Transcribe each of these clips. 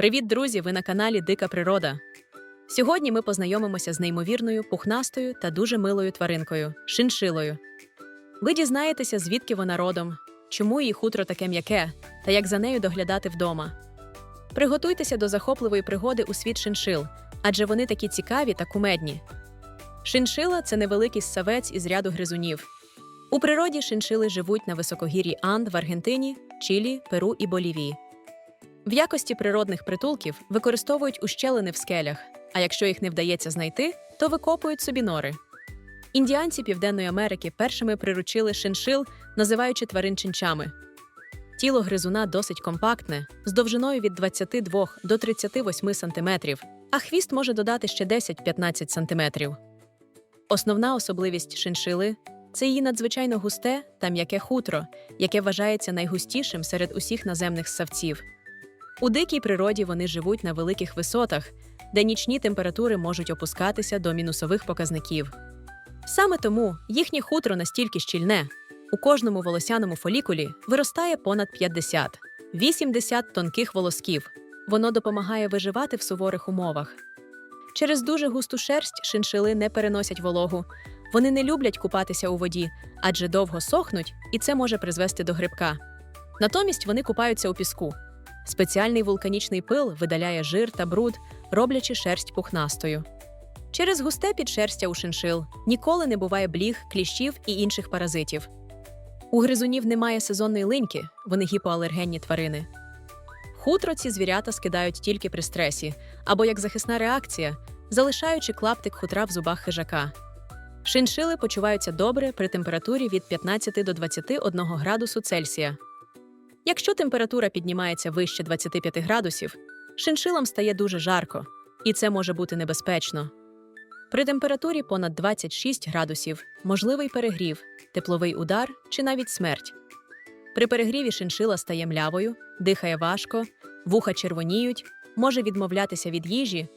Привіт, друзі! Ви на каналі Дика Природа. Сьогодні ми познайомимося з неймовірною, пухнастою та дуже милою тваринкою шиншилою. Ви дізнаєтеся, звідки вона родом, чому її хутро таке м'яке та як за нею доглядати вдома. Приготуйтеся до захопливої пригоди у світ шиншил, адже вони такі цікаві та кумедні. Шиншила це невеликий ссавець із ряду гризунів. У природі шиншили живуть на високогір'ї Анд в Аргентині, Чилі, Перу і Болівії. В якості природних притулків використовують ущелини в скелях, а якщо їх не вдається знайти, то викопують собі нори. Індіанці Південної Америки першими приручили шиншил, називаючи тварин чинчами. Тіло гризуна досить компактне, з довжиною від 22 до 38 см, а хвіст може додати ще 10-15 см. Основна особливість шиншили це її надзвичайно густе та м'яке хутро, яке вважається найгустішим серед усіх наземних ссавців. У дикій природі вони живуть на великих висотах, де нічні температури можуть опускатися до мінусових показників. Саме тому їхнє хутро настільки щільне, у кожному волосяному фолікулі виростає понад 50-80 тонких волосків. Воно допомагає виживати в суворих умовах. Через дуже густу шерсть шиншили не переносять вологу. Вони не люблять купатися у воді, адже довго сохнуть, і це може призвести до грибка. Натомість вони купаються у піску. Спеціальний вулканічний пил видаляє жир та бруд, роблячи шерсть пухнастою. Через густе підшерстя у шиншил ніколи не буває бліг, кліщів і інших паразитів. У гризунів немає сезонної линьки, вони гіпоалергенні тварини. Хутро ці звірята скидають тільки при стресі або як захисна реакція, залишаючи клаптик хутра в зубах хижака. Шиншили почуваються добре при температурі від 15 до 21 градусу Цельсія. Якщо температура піднімається вище 25 градусів, шиншилам стає дуже жарко, і це може бути небезпечно. При температурі понад 26 градусів можливий перегрів, тепловий удар чи навіть смерть. При перегріві шиншила стає млявою, дихає важко, вуха червоніють, може відмовлятися від їжі.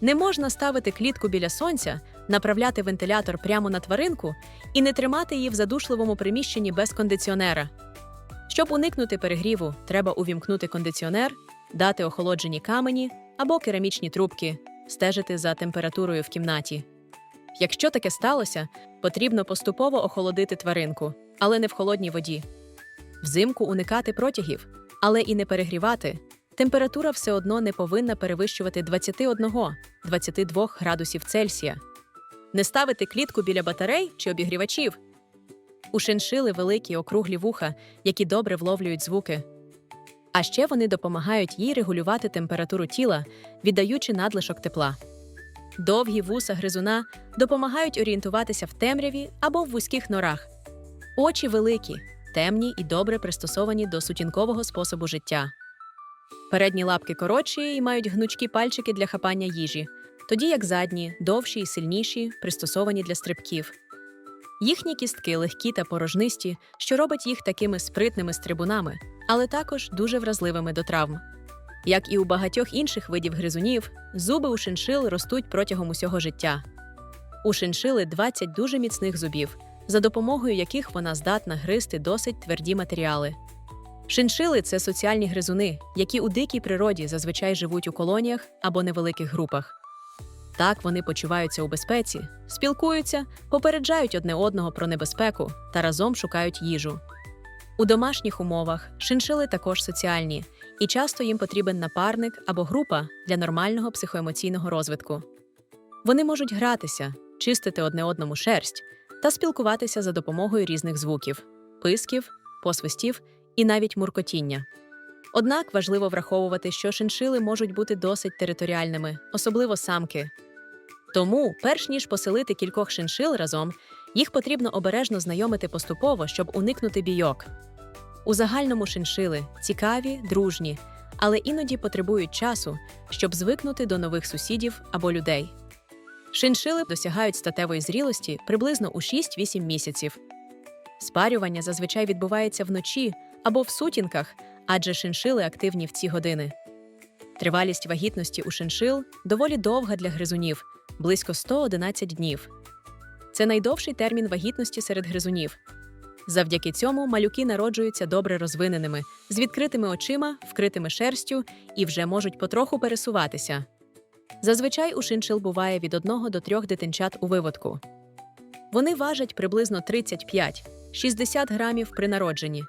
Не можна ставити клітку біля сонця, направляти вентилятор прямо на тваринку і не тримати її в задушливому приміщенні без кондиціонера. Щоб уникнути перегріву, треба увімкнути кондиціонер, дати охолоджені камені або керамічні трубки, стежити за температурою в кімнаті. Якщо таке сталося, потрібно поступово охолодити тваринку, але не в холодній воді. Взимку уникати протягів, але і не перегрівати. Температура все одно не повинна перевищувати 21-22 градусів Цельсія. Не ставити клітку біля батарей чи обігрівачів. У шиншили великі округлі вуха, які добре вловлюють звуки. А ще вони допомагають їй регулювати температуру тіла, віддаючи надлишок тепла. Довгі вуса гризуна допомагають орієнтуватися в темряві або в вузьких норах. Очі великі, темні і добре пристосовані до сутінкового способу життя. Передні лапки коротші і мають гнучкі пальчики для хапання їжі, тоді як задні, довші і сильніші, пристосовані для стрибків. Їхні кістки легкі та порожнисті, що робить їх такими спритними стрибунами, але також дуже вразливими до травм. Як і у багатьох інших видів гризунів, зуби у шиншил ростуть протягом усього життя. У шиншили 20 дуже міцних зубів, за допомогою яких вона здатна гризти досить тверді матеріали. Шиншили це соціальні гризуни, які у дикій природі зазвичай живуть у колоніях або невеликих групах. Так вони почуваються у безпеці, спілкуються, попереджають одне одного про небезпеку та разом шукають їжу. У домашніх умовах шиншили також соціальні, і часто їм потрібен напарник або група для нормального психоемоційного розвитку. Вони можуть гратися, чистити одне одному шерсть та спілкуватися за допомогою різних звуків писків, посвистів і навіть муркотіння. Однак важливо враховувати, що шиншили можуть бути досить територіальними, особливо самки. Тому, перш ніж поселити кількох шиншил разом, їх потрібно обережно знайомити поступово, щоб уникнути бійок. У загальному шиншили цікаві, дружні, але іноді потребують часу, щоб звикнути до нових сусідів або людей. Шиншили досягають статевої зрілості приблизно у 6-8 місяців. Спарювання зазвичай відбувається вночі або в сутінках, адже шиншили активні в ці години. Тривалість вагітності у шиншил доволі довга для гризунів близько 111 днів. Це найдовший термін вагітності серед гризунів. Завдяки цьому малюки народжуються добре розвиненими, з відкритими очима, вкритими шерстю і вже можуть потроху пересуватися. Зазвичай у шиншил буває від 1 до 3 дитинчат у виводку. Вони важать приблизно 35-60 грамів при народженні.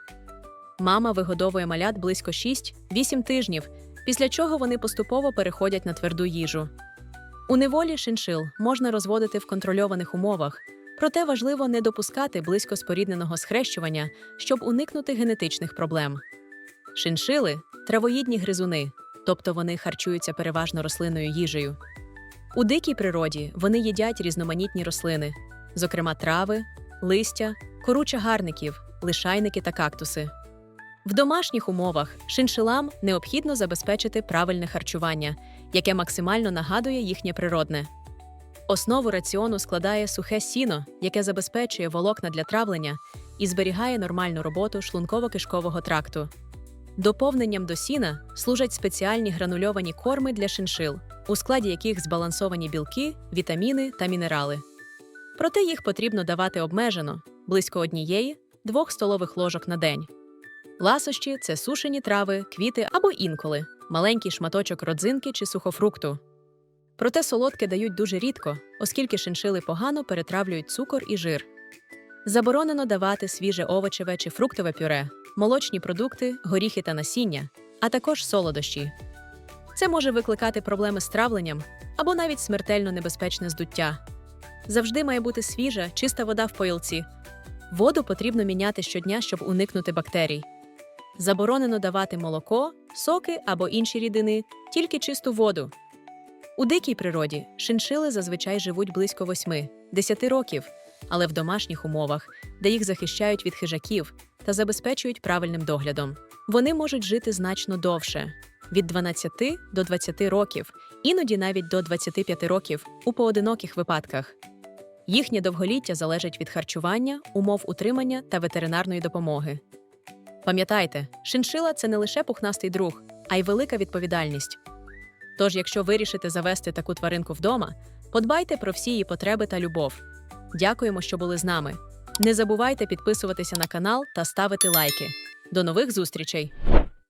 Мама вигодовує малят близько 6-8 тижнів, після чого вони поступово переходять на тверду їжу. У неволі шиншил можна розводити в контрольованих умовах, проте важливо не допускати близько спорідненого схрещування, щоб уникнути генетичних проблем. Шиншили травоїдні гризуни, тобто вони харчуються переважно рослинною їжею. У дикій природі вони їдять різноманітні рослини, зокрема трави, листя, кору чагарників, лишайники та кактуси. В домашніх умовах шиншилам необхідно забезпечити правильне харчування, яке максимально нагадує їхнє природне. Основу раціону складає сухе сіно, яке забезпечує волокна для травлення і зберігає нормальну роботу шлунково-кишкового тракту. Доповненням до сіна служать спеціальні гранульовані корми для шиншил, у складі яких збалансовані білки, вітаміни та мінерали. Проте їх потрібно давати обмежено близько однієї двох столових ложок на день. Ласощі це сушені трави, квіти або інколи, маленький шматочок родзинки чи сухофрукту. Проте солодке дають дуже рідко, оскільки шиншили погано перетравлюють цукор і жир. Заборонено давати свіже овочеве чи фруктове пюре, молочні продукти, горіхи та насіння, а також солодощі. Це може викликати проблеми з травленням або навіть смертельно небезпечне здуття. Завжди має бути свіжа, чиста вода в поїлці. Воду потрібно міняти щодня, щоб уникнути бактерій. Заборонено давати молоко, соки або інші рідини, тільки чисту воду. У дикій природі шиншили зазвичай живуть близько 8-10 років, але в домашніх умовах, де їх захищають від хижаків та забезпечують правильним доглядом, вони можуть жити значно довше від 12 до 20 років, іноді навіть до 25 років у поодиноких випадках. Їхнє довголіття залежить від харчування, умов утримання та ветеринарної допомоги. Пам'ятайте, шиншила це не лише пухнастий друг, а й велика відповідальність. Тож, якщо вирішите завести таку тваринку вдома, подбайте про всі її потреби та любов. Дякуємо, що були з нами. Не забувайте підписуватися на канал та ставити лайки. До нових зустрічей!